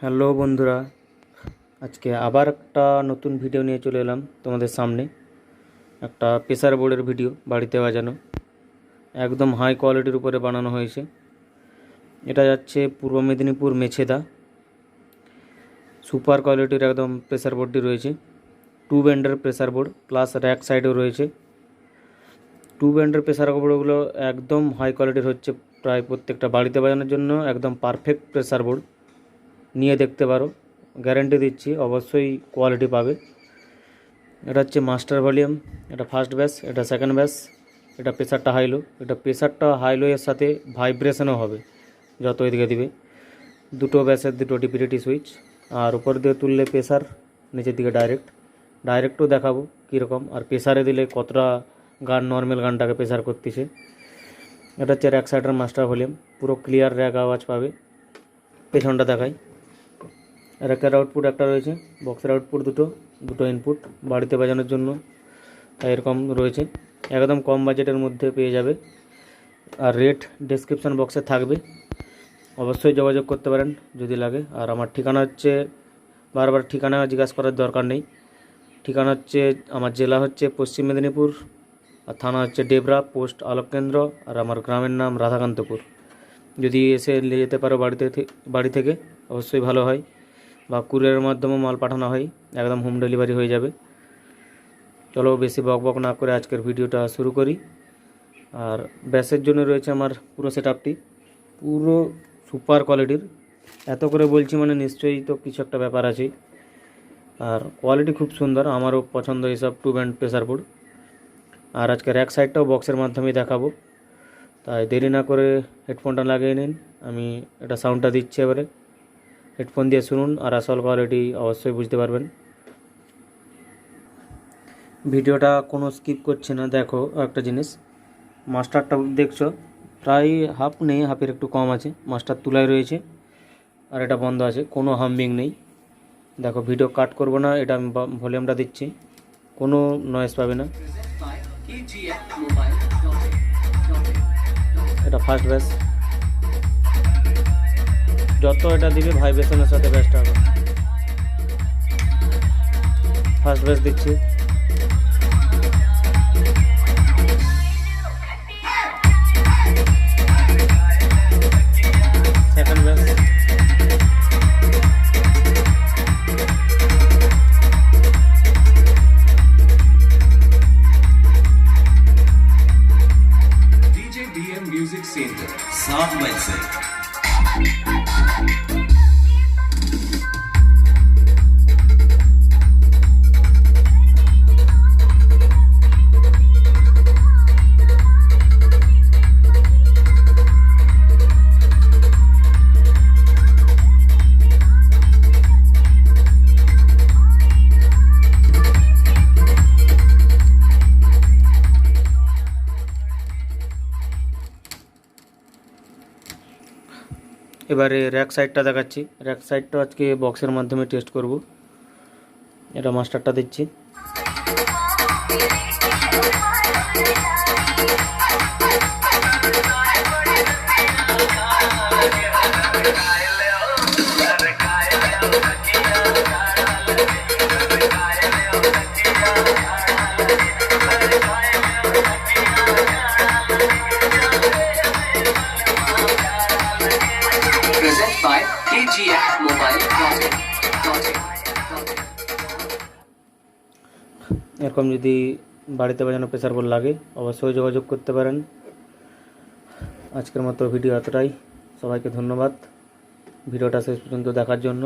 Hello বন্ধুরা, আজকে আবার একটা নতুন ভিডিও নিয়ে চলে এলাম তোমাদের সামনে। একটা প্রেসার বোর্ডের ভিডিও বাড়িতে বাজানো। একদম হাই কোয়ালিটির উপরে বানানো হয়েছে। এটা যাচ্ছে পূর্ব মেদিনীপুর মেছেদা। সুপার কোয়ালিটির একদম প্রেসার বোর্ডটি রয়েছে। টু ব্যান্ডের প্রেসার বোর্ড প্লাস র্যাক সাইডেও রয়েছে। টু ব্যান্ডের প্রেসার বোর্ডগুলো একদম হাই কোয়ালিটির হচ্ছে। প্রায় প্রত্যেকটা বাড়িতে বাজানোর জন্য একদম পারফেক্ট প্রেসার বোর্ড নিয়ে দেখতে পারো। গ্যারেন্টি দিচ্ছি, অবশ্যই কোয়ালিটি পাবে। এটা হচ্ছে মাস্টার ভলিউম এটা ফার্স্ট ব্যাস এটা সেকেন্ড ব্যাস এটা প্রেসারটা হাইলো এটা প্রেশারটা হাইলো এর সাথে ভাইব্রেশনও হবে, যত এদিকে দিবে। দুটো ব্যাসের দুটো ডিপিডিটি সুইচ আর উপর দিয়ে তুললে প্রেশার নিচের দিকে ডাইরেক্ট ডাইরেক্টও দেখাবো কীরকম, আর প্রেশারে দিলে কতটা গান নর্মাল গানটাকে প্রেশার করতেছে। এটা হচ্ছে র্যাক সাইডের মাস্টার ভলিউম পুরো ক্লিয়ার র্যাক আওয়াজ পাবে। পেছনটা দেখাই। র্যাকের আউটপুট একটা রয়েছে বক্সের আউটপুট দুটো দুটো ইনপুট বাড়িতে বাজানোর জন্য, তাই এরকম রয়েছে। একদম কম বাজেটের মধ্যে পেয়ে যাবে। আর রেট ডেসক্রিপশন বক্সে থাকবে। অবশ্যই যোগাযোগ করতে পারেন যদি লাগে। আর আমার ঠিকানা হচ্ছে, বারবার ঠিকানা জিজ্ঞাসা করার দরকার নেই। ঠিকানা হচ্ছে, আমার জেলা হচ্ছে পশ্চিম মেদিনীপুর, আর থানা হচ্ছে ডেবরা, পোস্ট আলোক কেন্দ্র আর আমার গ্রামের নাম রাধাকান্তপুর। যদি এসে নিয়ে যেতে পারো বাড়িতে বাড়ি থেকে, অবশ্যই ভালো হয়। বা কুরিয়ারের মাধ্যমে মাল পাঠানো হয়, একদম হোম ডেলিভারি হয়ে যাবে। চলো বেশি বক বক না করে আজকের ভিডিওটা শুরু করি। আর ব্যাসের জন্য রয়েছে আমার পুরো সেট পুরো সুপার কোয়ালিটির এত করে বলছি মানে নিশ্চয়ই তো কিছু একটা ব্যাপার আছে। আর কোয়ালিটি খুব সুন্দর, আমারও পছন্দ এইসব টু ব্যান্ড প্রেসার বোর্ড আর আজকে র্যাক সাইডটাও বক্সের মাধ্যমেই দেখাবো। তাই দেরি না করে হেডফোনটা লাগিয়ে নিন, আমি এটা সাউন্ডটা দিচ্ছি এবারে। হেডফোন দিয়ে শুনুন আর আসল কোয়ালিটি অবশ্যই বুঝতে পারবেন। ভিডিওটা কোনো স্কিপ করছে না, দেখো একটা জিনিস। মাস্টারটা দেখছ, প্রায় হাফ নেই হাফের একটু কম আছে। মাস্টার তুলায় রয়েছে আর এটা বন্ধ আছে, কোনো হামবিং নেই। দেখো ভিডিও কাট করব না, এটা আমি ভলিউমটা দিচ্ছি। কোনো নয়েস পাবে না। এটা ফার্স্ট ব্যাস যত এটা দিবে ভাইব্রেশনের সাথে ব্যাসটা হবে। ফার্স্ট ব্যাস দিচ্ছি। এবারে র্যাক সাইডটা দেখাচ্ছি। র্যাক সাইডটা আজকে বক্সের মাধ্যমে টেস্ট করব। এটা মাস্টারটা দিচ্ছি। এরকম যদি বাড়িতে বাজানো প্রেসার বোর্ড লাগে, অবশ্যই যোগাযোগ করতে পারেন। আজকের মতো ভিডিও এতটাই। সবাইকে ধন্যবাদ। ভিডিওটা শেষ পর্যন্ত দেখার জন্য।